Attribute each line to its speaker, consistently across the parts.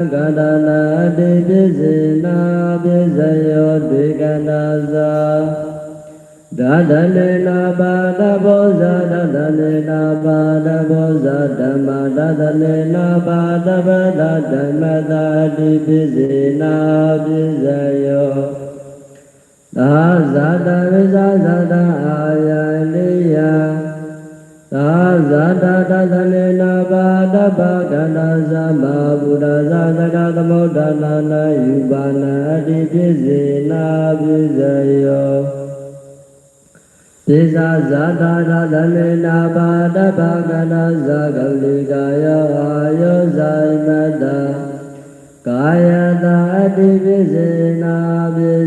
Speaker 1: गणना दिजना विजयो दिगनजा ददलना बादबो ददलना बादबो ददमा ददलना बादब ददमदादि विजना विजयो दा जदा विजा जदा आयलिया သာတိပစ္စေနာပစ္စယောသာဇာတဝိဇာဇာတအာယနိယသာဇာတတသနေနာပါတပကန္တာသမဗုဒ္ဓဇာသကသမုဒ္ဒနာနာယူပါဏအတိပစ္စေနာပစ္စယောသေဇာဇာတာရသနေနာပါတပကန္တာဇာဂလိကာယောအာယောဇိမတကာယတာအတိပစ္စေနာပစ္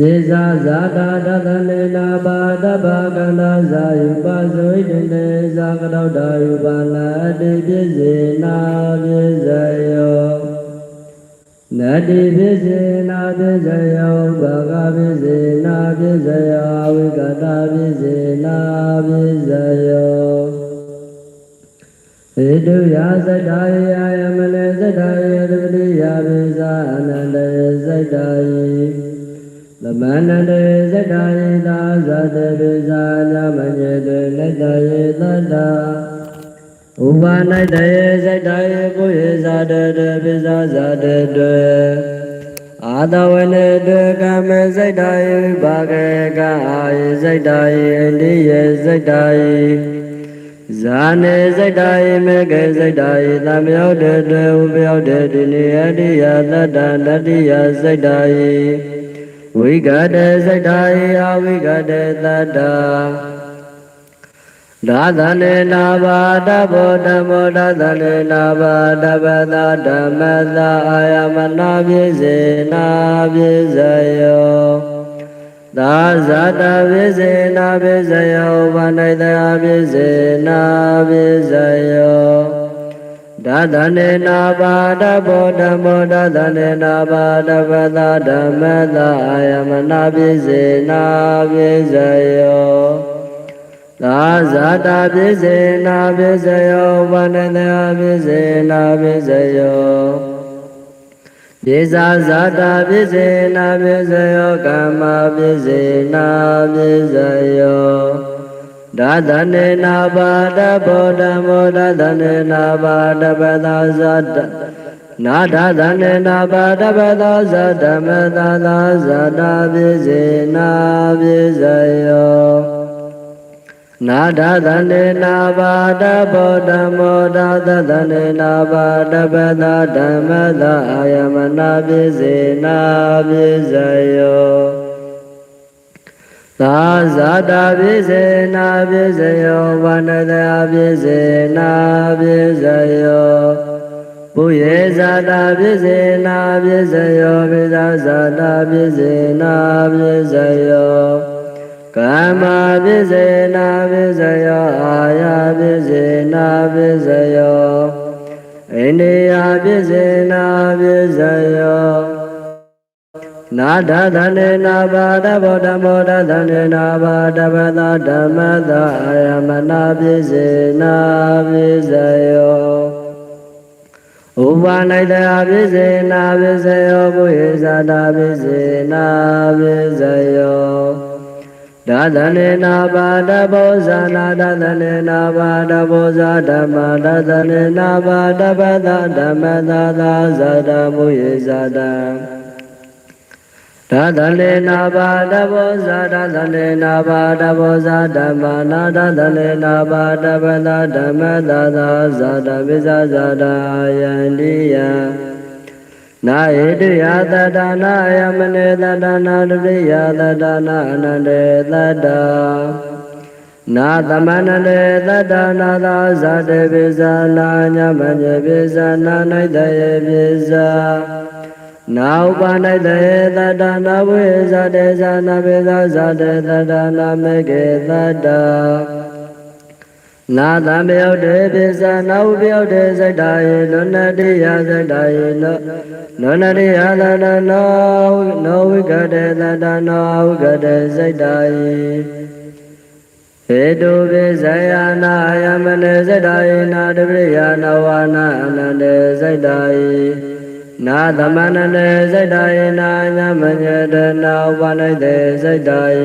Speaker 1: စယောသေဇာဇာတာတသနေနာပါတပကန္တာဇာယုပဇဝိတနေဇာကတောတာယုပါဏအတိပစ္စေနာပစ္စယောနတ္တိပစ္စေနာပစ္စယောဘာဂပစ္စေနာပစ္စယောအဝိကတပစ္စေနာပစ္စယောဟေတုယသတ္တယ မန္တတေသတ္တယသာဇတပိဇာညမညေတေနတ္တယသတ္တဥပါဏတယေစိတ်တယေကိုယေဇာတတေပိဇာဇာတတေအာတဝနေတေကမေစိတ်တယေဘာကေကအာယေစိတ်တယေအိန္ဒိယေစိတ်တယေဇာနေစိတ်တယေမေကေစိတ်တယေသံယောတေတေဥပယောတေတိနိယတိယသတ္တတတိယစိတ်တယေ ဝိကတေစိတ်တယေအဝိကတေသတ္တဒါသနေနာဘာတဘောဓမ္မောဒါသနေနာဘာတပသာဓမ္မသာအာယမနာပိစေနာပိစယောသာဇာတပိစေနာပိစယောဘာနိုင်တယပိစေနာပိစယော ဒါသနေနာဘာတဘောဓမ္မောဒါသနေနာဘာတပသာဓမ္မသာအာယမနာပိစေနာပိစယောသာဇာတာပိစေနာပိစယောဝန္တတပိစေနာပိစယောပိဇာဇာတာပိစေနာပိစယောကမ္မပိစေနာပိစယော ဒါသနေနာပါတဘောဓမောဒါသနေနာပါတပသာဇာတနာဒါသနေနာပါတပသာဇာဓမ္မသာသာဇာတာပိစေနာပိစယောနာဒသနေနာဘာတဘောဓမ္မောဒါသသနေနာဘာတပသဓမ္မသအာယမနာပိစေနာပိစယော သာဇာတာပိစေနာပိစယောဝန္တတပိစေနာပိစယောပုယေဇာတာပိစေနာပိစယောပိဇာဇာတာပိစေနာပိစယောကမ္မာပိစေနာပိစယောအာယပိစေနာပိစယောအိန္ဒိယပိစေနာပိစယော နာဒသနေနာဘာတဘောဓမောဒသနေနာဘာတပသဓမ္မသအာယမနာပိစေနာပိစယောဥပါနိုင်တယပိစေနာပိစယောဘုယေဇာတာပိစေနာပိစယောဒါသနေနာပါတဘောဇာနာဒါသနေနာပါတဘောဇာဓမ္မဒါသနေနာပါတပသဓမ္မသာသာဇာတမုယေဇာတ ဒါသနေနာပါတဘောဇာဒါသနေနာပါတဘောဇာဓမ္မနာဒါသနေနာပါတပသဓမ္မသာသာဇာတပိဇာဇာတာယန္တိယနာဟိတယသတ္တနာယမနေသတ္တနာတတိယသတ္တနာအနန္တေသတ္တနာသမန္တေသတ္တနာသာဇာတေပိဇာနာညမညေပိဇာနာ၌တယေပိဇာ နာဥပ၌တယေသတ္တနာဝိဇာတေဇာနာပိဇာဇာတေသတ္တနာမေကေသတ္တ နာသံပယောတေပိသနာဥပယောတေစိတ်တာယေလောနတိယစိတ်တာယေလောလောနတိယသတ္တနောနောဝိကတေသတ္တနောဝိကတေစိတ်တာယေဟ ဟေတုပိဇယနာယမနေစိတ္တယနာတပိယနာဝနာအနန္တေစိတ္တယ နာသမဏနေစိတ္တယနာညမညတနာဥပနိတေစိတ္တယ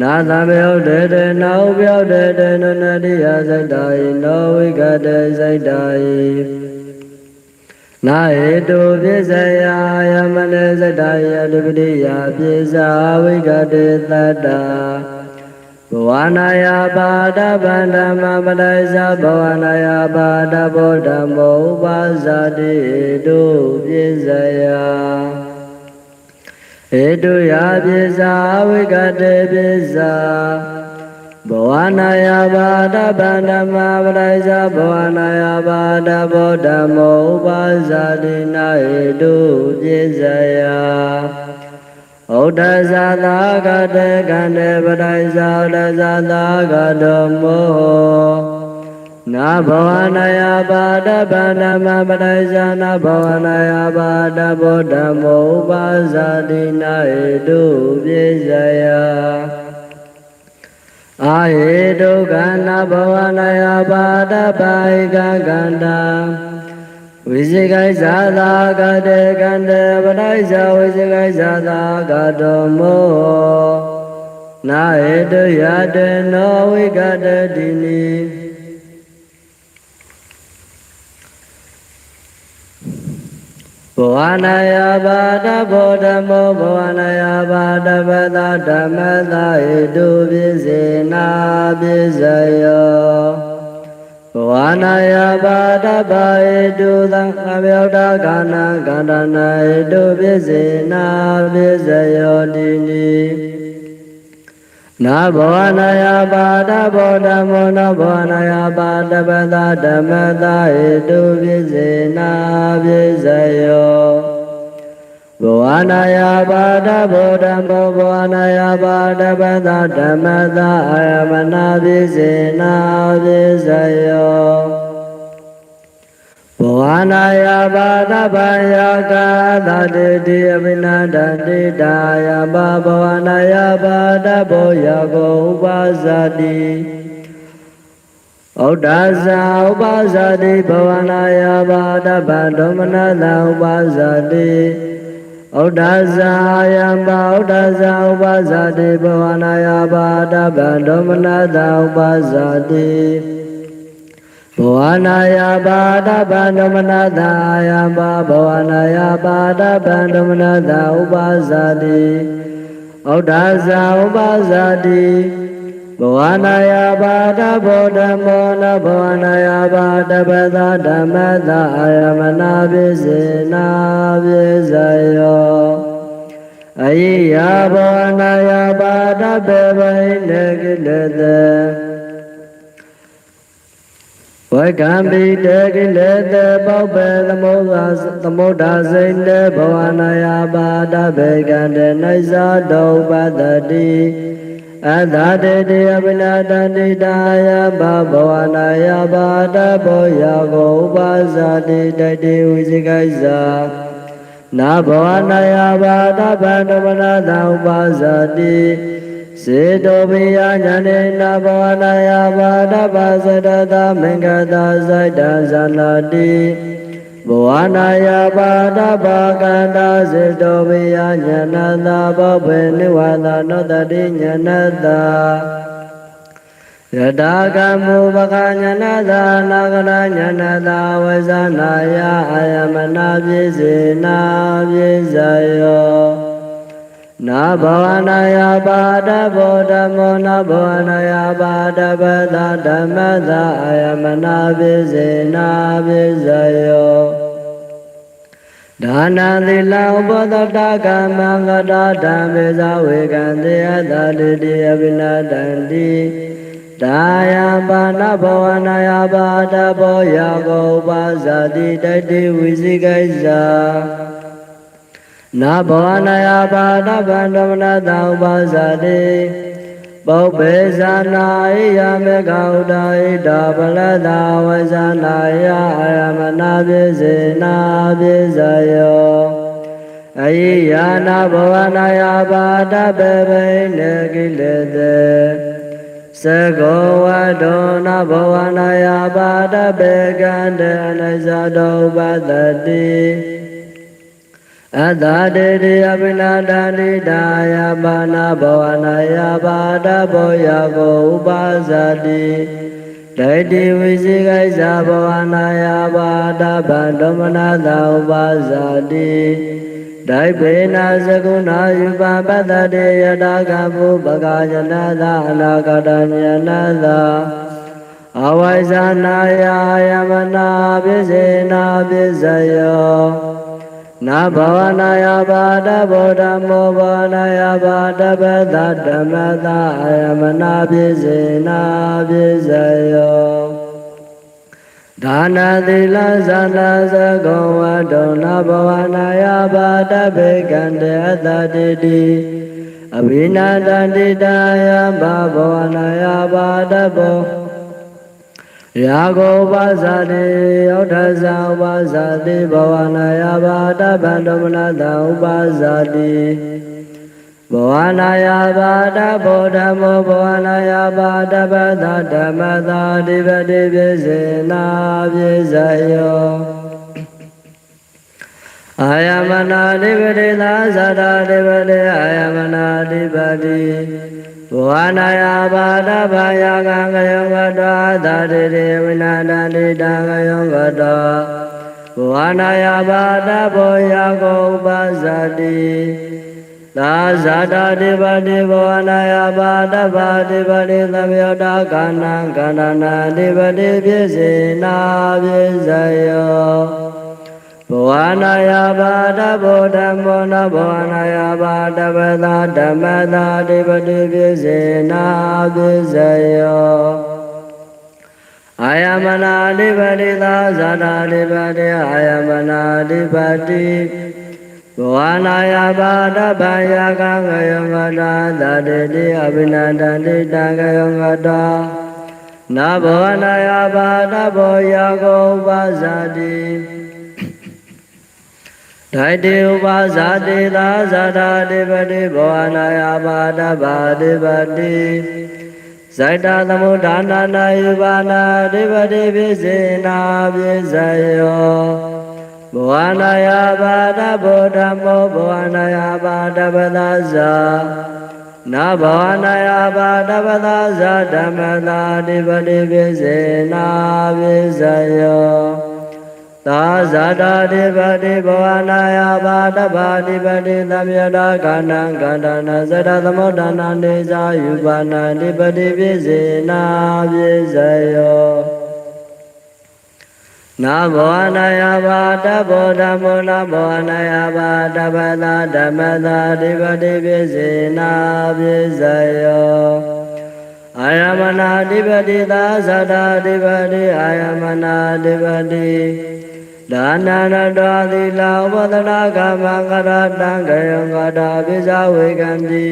Speaker 1: နာသမေဥဒေတေနာဥပြောတေတေနနတိယစိတ္တယနောဝိကတေစိတ္တယနာဟေတုပိဇယယမနေစိတ္တယတပိယပိဇာဝိကတေသတ္တာ ဘဝနာယပါဒဗန္ဓမ္မပရိစ္ဆဘဝနာယပါဒဗောဓမ္မောဥပါဇာတိတုပိစယဟေတုယပိဇာဝိကတေပိဇာဘဝနာယပါဒဗန္ဓမ္မပရိစ္ဆဘဝနာယပါဒဗောဓမ္မောဥပါဇာတိနာဟေတုပိစယ ဩဒဇာသာကတေကံတေပရိစ္ဆာဩဒဇာသာကတောမောနာဘဝနာယပါဒဗန္ဓမပရိစ္ဆာနာဘဝနာယပါဒဗောဓမ္မောဥပါဇာတိနာဟေတုပိစယအာဟေတုကနာဘဝနာယပါဒပါဣကကန္တာ ဝိဇိကိဇာသာကတေကန္တေပရိစ္ဆဝိဇိကိဇာသာကတောမောနာဟေတုယတေနောဝိကတတိနိဘဝနာယဘာဒဘောဓမောဘဝနာယဘာဒပဒဓမ္မသာဟေတုပိစေနာပိစယော ဘဝနာယပါဒပါဧတုသံအပြောတာကာနံကန္တနာဧတုပိစေနာပိစယောတိနိနာဘောနာယပါဒဘောဓမောနဘောနာယပါဒပဒဓမ္မတာဧတုပိစေနာပိစယော ဘဝနာယပါဒဗောဓမ္မောဘဝနာယပါဒပဒဓမ္မသာအာယမနာပိစေနာပိစယောဘဝနာယပါဒဗံယကာသတေတိအမိနာတတိတာယပါဘဝနာယပါဒဘောယကောဥပါဇာတိဩဒ္ဒဇာဥပါဇာတိဘဝနာယပါဒဗံဒေါမနတဥပါဇာတိ ဩဒ္ဒဇာယံပါဩဒ္ဒဇာဥပါဇာတိဘဝနာယပါဒဗံဒေါမနတဥပါဇာတိဘဝနာယပါဒဗံဒေါမနတယံပါဘဝနာယပါဒဗံဒေါမနတဥပါဇာတိဩဒ္ဒဇာဥပါဇာတိ Bhuvanayabhadabhodhamonabhuvanayabhadabhadadhamadhayamanavizinabhizayo Ayiyabhonayabhadabhavainagilada What can be taken let the Boba the Modas the Modas in the Bhavanaya Bada Beganda Naisa Doba the Dee အာယမနာပိစေနာပိစယောအယိယဘဝနာယပါဒပေဘိနေကိလေသေဝကံပိတေကိလေသေပောပေသမုဒ္ဒသမုဒ္ဒစိန်တေဘဝနာယပါဒပေကံတေနိစ္စတောပတ္တိအသာတေတေအပိနာတန္တိတာယဘဘဝနာယဘာတဘောယကိုဥပါဇာတိတတိဝိဇိကိဇာနာဘဝနာယဘာတဗန္ဓမနာသဥပါဇာတိစေတောပိယညာနေနာဘဝနာယဘာတပါစတတမင်္ဂတာဇိတဇာနာတိ ဘဝနာယပါဒပါကန္တာစေတောဝိယညာဏတာဘောဘေနိဝါဒနောတတိညာဏတာယတာကမုပကညာဏတာနာဂရညာဏတာဝဇာနာယအာယမနာပြေစေနာပြေဇယော နာဘဝနာယပါဒဘောဓမောနာဘဝနာယပါဒပဒဓမ္မသာအာယမနာပိစေနာပိစယောဒါနာသီလဥပဒတကမံကတာဓမ္မေဇဝေကံတေယတတိတိအဘိနာတန္တိဒါယပါဏဘဝနာယပါဒဘောယကောပါဇာတိတတိဝိဇိကိဇာ နာဘဝနာယပါဒဗန္ဓမနတဥပါဇာတိပုပ္ပေဇာနာယမေကௌဒိတာပလတာဝဇာနာယအာယမနာပိစေနာပိစယောအယိယာနာဘဝနာယပါဒပေဘိနေကိလေသေသကောဝဒောနဘဝနာယပါတပေကံတေအနိစ္စတောပတ္တိ အတ္တတေတိအပိနာတန္တိတာယပါဏဘဝနာယပါတဘောယကိုဥပါဇာတိဒိဋ္ဌိဝိသိကိစ္စဘဝနာယပါတဗန္ဓမနာသာဥပါဇာတိဒိဗေနာသကုဏယူပါပတ္တတေယတာကဘုပကာယနာသာအနာဂတဉာဏသာအဝိဇ္ဇနာယယမနာပိစေနာပိစယော နာဘဝနာယပါတဗောဓမောဘဝနာယပါတပတဓမ္မသာအယမနာပိစေနာပိစယောဒါနာသီလသနာသကောဝတောနာဘဝနာယပါတဘေကံတေအတ္တတိတိအဘိနာတတိတာယဘာဘဝနာယပါတဘော ရာဂောပါဇာတိယောထဇာဥပါဇာတိဘဝနာယပါတဗန္ဓမနတဥပါဇာတိဘဝနာယပါတဘောဓမောဘဝနာယပါတပသဓမ္မသာတိပတိပိစေနာပိစယော အာယမနာတိပတိသာသတာတိပတိအာယမနာတိပတိဘဝနာယပါတဘာယကံကယောကတောသာတိတိဝိနာတတိတံကယောကတောဘဝနာယပါတဘောယကောဥပဇာတိသာဇာတာတိပတိဘဝနာယပါတဘာတိပတိသမယောတာကန္နံကန္နနာတိပတိပြည့်စေနာပြည့်စယော ဘဝနာယပါတဗောဓမ္မောနဘဝနာယပါတပသာဓမ္မသာတိပတိပြည့်စေနာပြည့်စယောအာယမနာတိပတိသာဇာတာတိပတိအာယမနာတိပတိဘဝနာယပါတဗာယကံကယောငတာသာတေတိအဘိနန္တတိတံကယောငတာနာဘောနာယပါတဘောယကောဥပါဇာတိ ဒိဋ္ဌိဥပါဇာတိသာဇာတာတိပတိဘောနာယပါတဗာတိပတိဇိတသမုဒ္ဒါနာနာယပါနာတိပတိပိစေနာပိစယောဘဝနာယပါဒဗောဓမောဘဝနာယပါဒပဒဇာနာဘဝနာယပါဒပဒဇာဓမ္မသာတိပတိပိစေနာပိစယော သာဇာတာတိပတိဘဝနာယပါဒပါတိပတိသမယတာကန္နံကန္တနာဇရသမုဒ္ဒနာနေဇာယူပါဏာတိပတိပိစေနာပိစယောနာဘောနာယဘာတဘောဓမ္မောနာဘောနာယဘာတပသာဓမ္မသာတိပတိပိစေနာပိစယောအာယမနာတိပတိသာသတ္တာတိပတိအာယမနာတိပတိ ဒါနာရတောသီလာဝဒနာကမံကရတံကယောကတာပိဇဝေကံတိ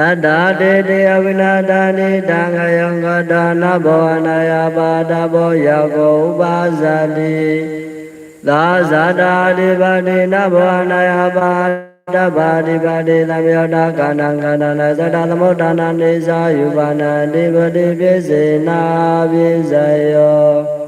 Speaker 1: အတ္တတေတေအဝိနာတာနိတံငယောကတာနဘောနာယပါတဘောယောကိုဥပါဇာတိသာဇာတာတိပါတိနဘောနာယပါတပါတိပါတိသမယောတာကာဏံကာဏနာသတ္တသမုဒ္ဒနာနေသာယူပါဏတိပတိပိစေနာပိစယော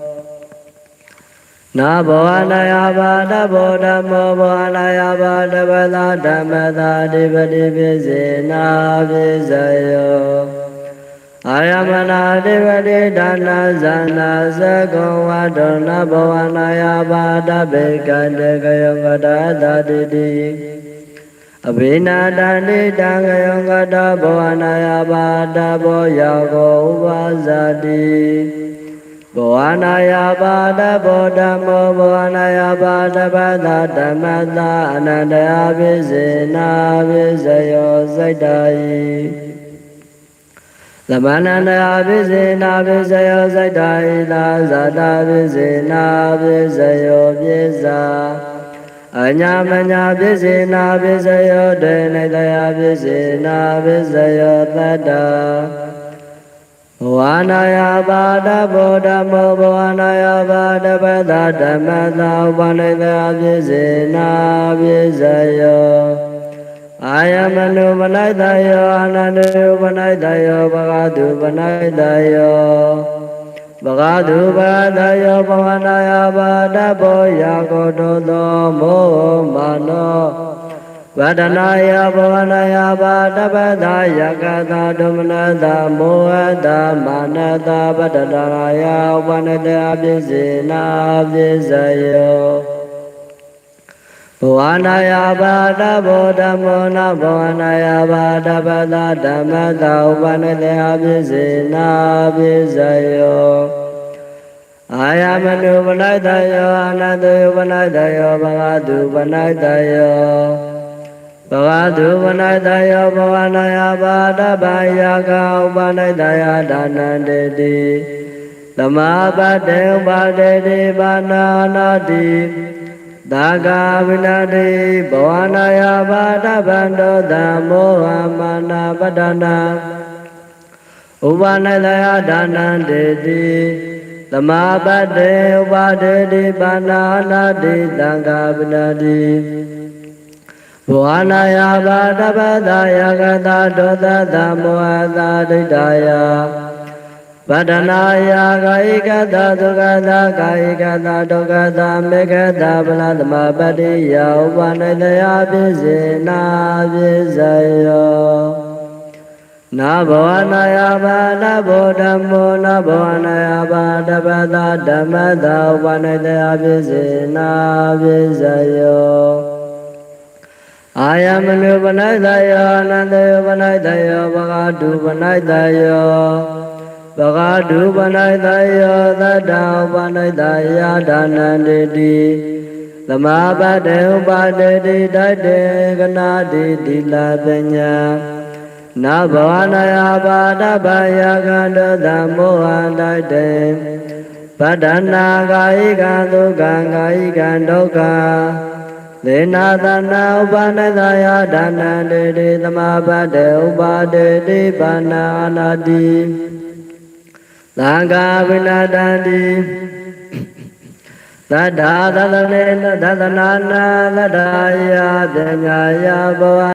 Speaker 1: နာဘောနာယဘာတဘောဓမ္မောဘောနာယဘာတပသာဓမ္မသာတိပတိပိစေနာပိစယောအာယမနာတိပတိဒါနာဇာနာသကောဝတောနဘောနာယဘာတဘေကတေကယောကတာသာတိတိအဘိနာတန္တိတံကယောကတာဘောနာယဘာတဘောယောကောဥပါဇာတိ ဘောနာယပါဒဘောဓမ္မောဘောနာယပါဒပသဓမ္မသာအနန္တယပိစေနာပိစယောစိတ်တာယိသမဏန္တယပိစေနာပိစယောစိတ်တာယိသာဇာတာပိစေနာပိစယောပိစာအညာမညာပိစေနာပိစယောဒေနိတယပိစေနာပိစယောတတ္တာ Wanaya Bada Buddha Mobo Wanaya Bada Bada Dhamma Vanaya Vizina Vizayo Ayamanu Vanaidayo Ananu Vanaidayo Bhagadu Vanaidayo Bhagadu Vanaidayo Bhavanaya Bada Boya Kododo Mo Mano ဝနာယဘာတဘောယာကိုတောသောမောမာနောဝဒနာယဘဝနာယဘာတပသာယကသာဒုမနတာမောဟတာမာနတာပတ္တရာယဥပနတအပိစေနာပိစယောဘဝနာယဘာတဘောဓမ္မောနဘဝနာယဘာတပတဓမ္မတာဥပနတေအပိစေနာပိစယောအာယမနုပနိတယောအနန္တေပနိတယောဘဂတုပနိတယော ဘဂတုပနိတယောဘဝနာယဘာတပယကဥပနိတယဒါနန္တေတိသမာပတေဥပတေတိဘာနာနာတိသာဂဝိနာတိဘဝနာယဘာတဗန္တောသမောဟမာနာပတ္တနာဥပနိတယဒါနန္တေတိသမာပတ္တေဥပတေတိပါဏာနာတိသံဃာဝိနာတိ ဘဝနာယဘာတပသာယကတာဒောသသမောဟသာဒိဋ္ဌာယဗဒနာယကာယကတဒုက္ခတာကာယကတဒုက္ခတာမေကတဗလသမပတ္တိယဥပနိတယပိစေနာပိစယောနာဘောနာယဘာနဘောဓမ္မောနာဘောနာယဘာတပတဓမ္မတာဥပနိတယပိစေနာပိစယော အာယမနုပနိတယောအနန္တယောပနိတယောဘဂတုပနိတယောဘဂတုပနိတယောသတ္တဥပနိတယဒါနန္တေတိသမာပတေဥပတေတိတတ္တေကနာတိတိလပညာနာဘဝနာယပါဒဗယကန္တသမောဟတတ္တေပတ္တနာကာယကဒုက္ခံကာယကဒုက္ခ သေနာသနာဥပနတယဒါနန္တေတိသမာပတေဥပတေတိပါဏာနာတိသံဃာဝိနာတန္တိသတ္တာသတ္တနေသတ္တနာနာသတ္တာယပညာယဘဝ